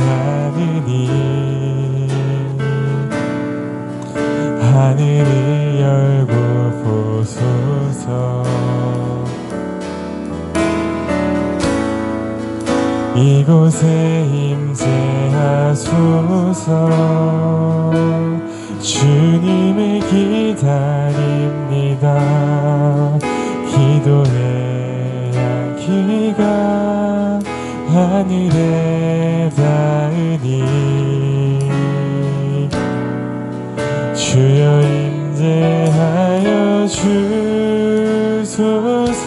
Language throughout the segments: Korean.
않으니 하늘을 열고 보소서. 이곳에 임재하소서. 주님을 기다립니다. 기도의 향기가 하늘에 닿으니. 주여 임재하여 주소서.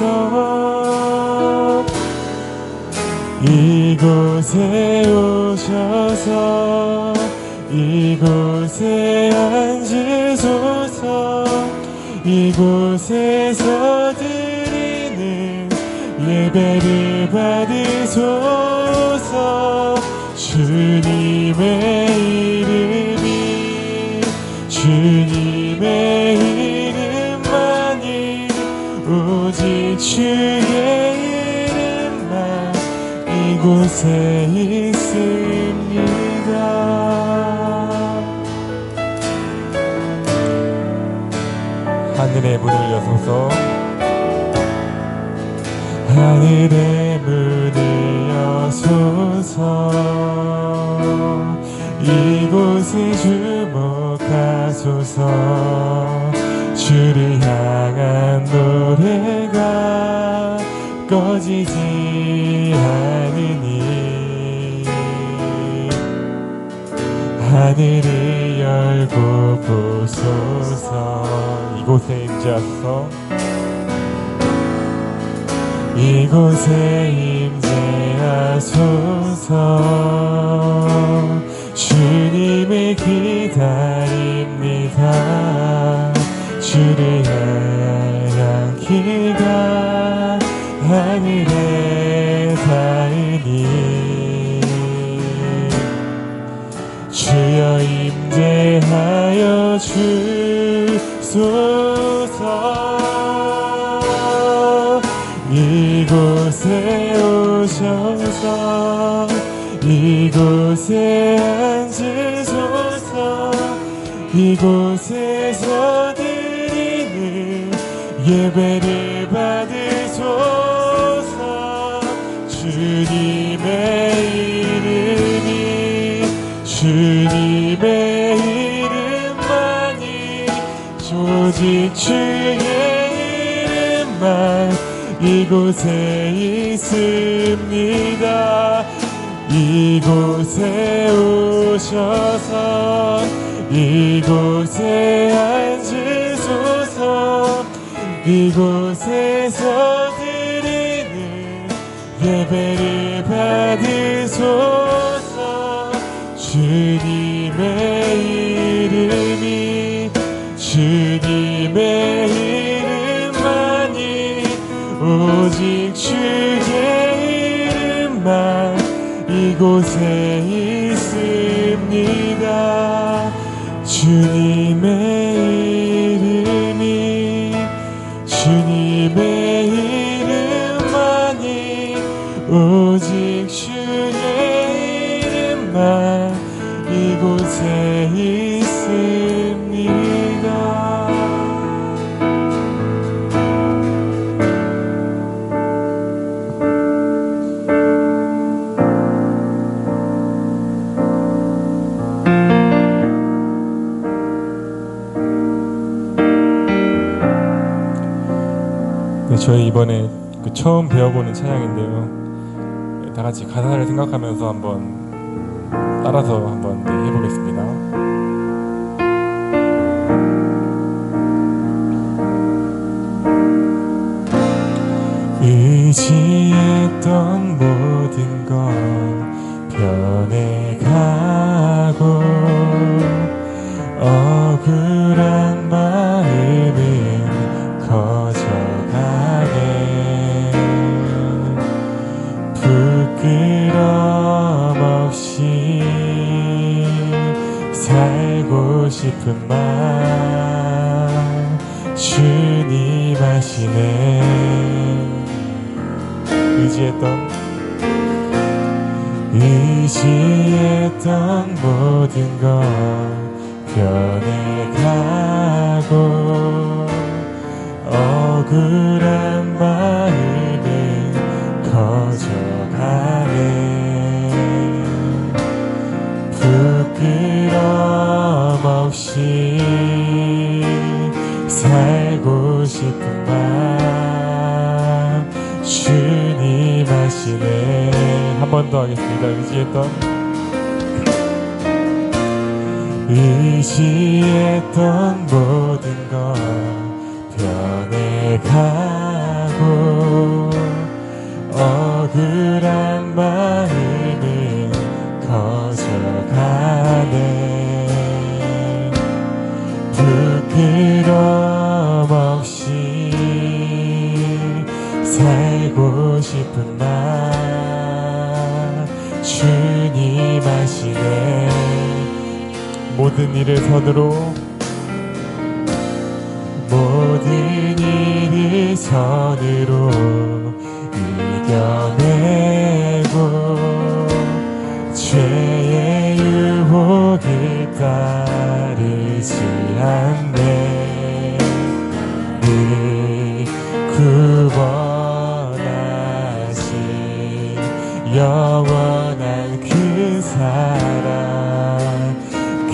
이곳에 오셔서 이곳에 앉으소서. 이곳에서 드리는 예배를 받으소서. 주님의 이름이 주님의 이름만이 오직 주의 이름만 이곳에 있습니다. 하늘의 문을 여소서 하늘의 문을 여소서. 이곳을 주목하소서. 주를 향한 노래가 꺼지지 않으니. 하늘을 열고 보소서. 이곳에 임재하소서 이곳에 임재하소서. 주님을 기다립니다. 주를 향한 기가 하늘에 닿으니 주여 임재하여 주소서 이곳에 오셔서 이곳에 앉으소서 이곳에서 드리는 예배를 받으소서. 주님의 이름이 주님의 이름만이 오직 주의 이곳에 있습니다. 이곳에 오셔서 이곳에 앉으소서 이곳에서 이곳에 있습니다. 주님의 저희 이번에 그 처음 배워보는 찬양인데요. 네, 다 같이 가사를 생각하면서 한번 따라서 한번 네, 해보겠습니다. 의지했던 모 살 살고 싶은 마음 주님 아시네. 의지했던 의지했던 모든 것 변해가고 억울한 한번더 하겠습니다. 의지했던 의지했던 모든 것 모든 일을 선으로 모든 일을 선으로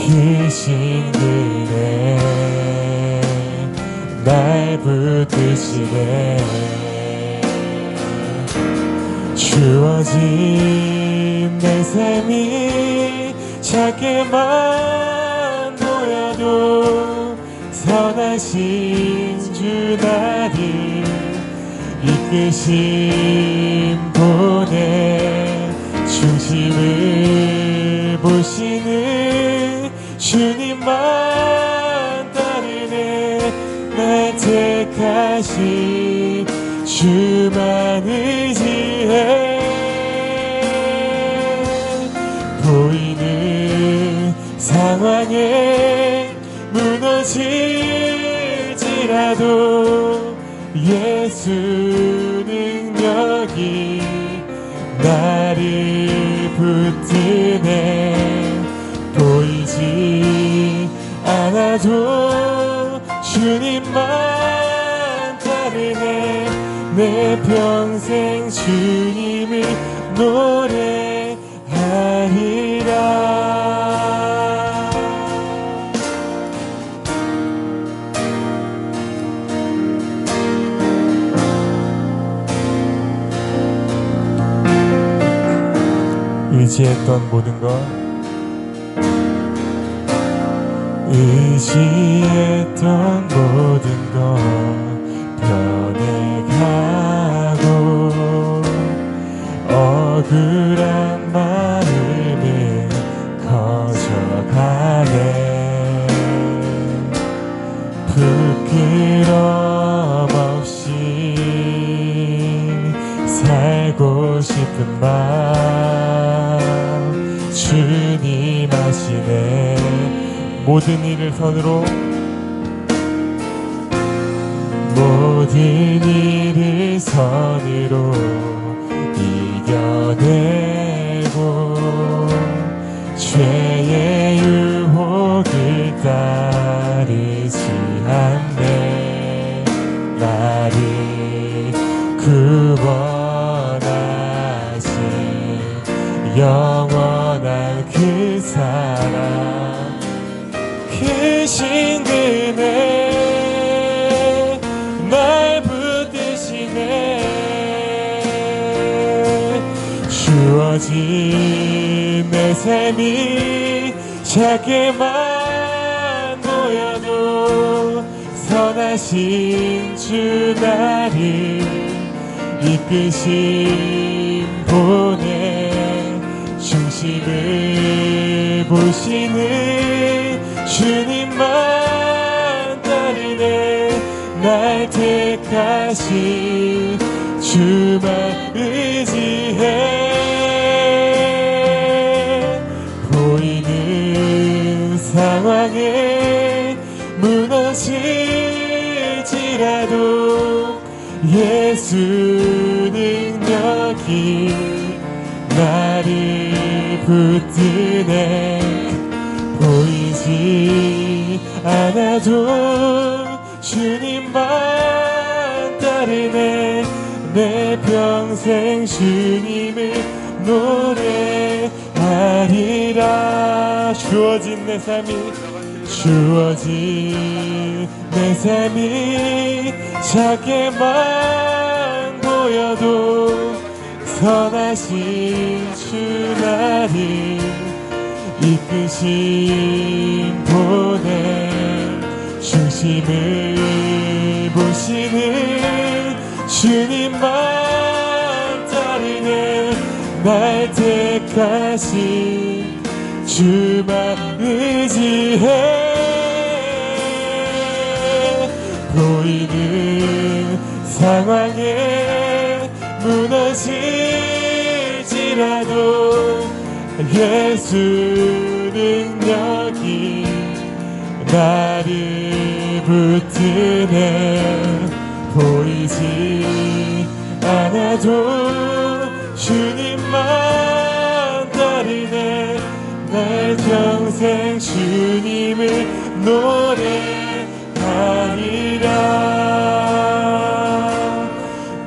귀신 그네 날 붙드시네. 주어진 내 삶이 작게만 보여도 선하신 주 나를 이끄신 분의 중심을 보시는 주님만 따르네. 날 택하신 주만 의지해 보이는 상황에 무너질지라도 예수 능력이 나를 붙드네 않아도 주님만 따르네. 내 평생 주님을 노래하리라. 의지했던 모든 것 의지했던 모든 것 변해가고 억울한 마음은 커져가네. 부끄럼 없이 살고 싶은 마음 주님 아시네 모든 일을 선으로 모든 일을 선으로 이겨내 주어진 내 삶이 작게만 보여도 선하신 주 나를 이끄신 분의 중심을 보시는 주님만 따르네. 날 택하신 주만 의지해 상황에 무너질지라도 예수 능력이 나를 붙드네. 보이지 않아도 주님만 따르네. 내 평생 주님을 노래하리라 주어진 내 삶이 주어진 내 삶이 작게만 보여도 선하신 주 나를 이끄신 보내 중심을 보시는 주님만 따르네 날 택하신 주만 의지해 보이는 상황에 무너질지라도 예수 능력이 나를 붙드네. 보이지 않아도 주님만 평생 주님을 노래하리라.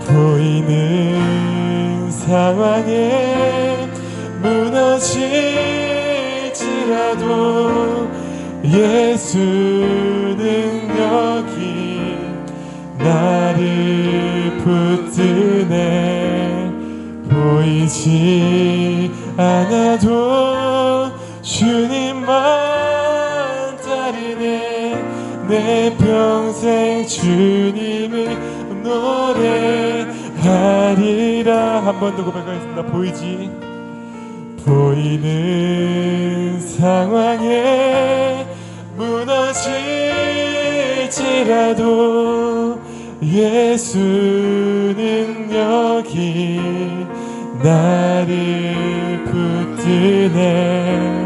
보이는 상황에 무너질지라도 예수 주님만 따르네. 내 평생 주님을 노래하리라. 한 번 더 고백하겠습니다. 보이지? 보이는 상황에 무너질지라도 예수 능력이 나를 붙드네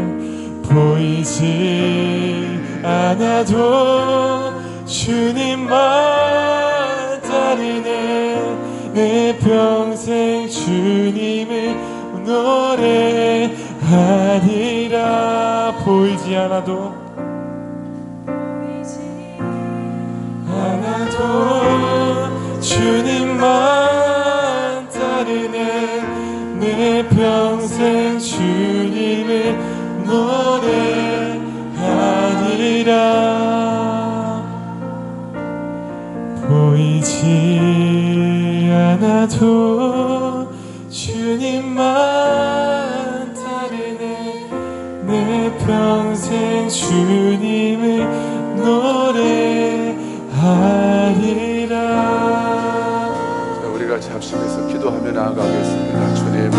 보이지 않아도 주님만 따르네. 내 평생 주님을 노래하리라. 보이지 않아도. 않아도 주님만 따르네. 내 평생 주님을 노래하리라 보이지 않아도 주님만 따르네 내 평생 주님을 노래하리라 자, 우리가 합심해서 기도하며 나아가겠습니다. 주님,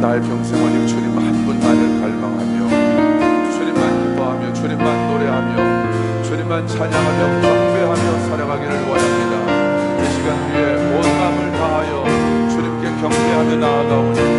나의 평생을 주님 한 분만을 하나님만 찬양하며 경배하며 살아가기를 원합니다. 이 시간 위에 온 마음을 다하여 주님께 경배하며 나아가오니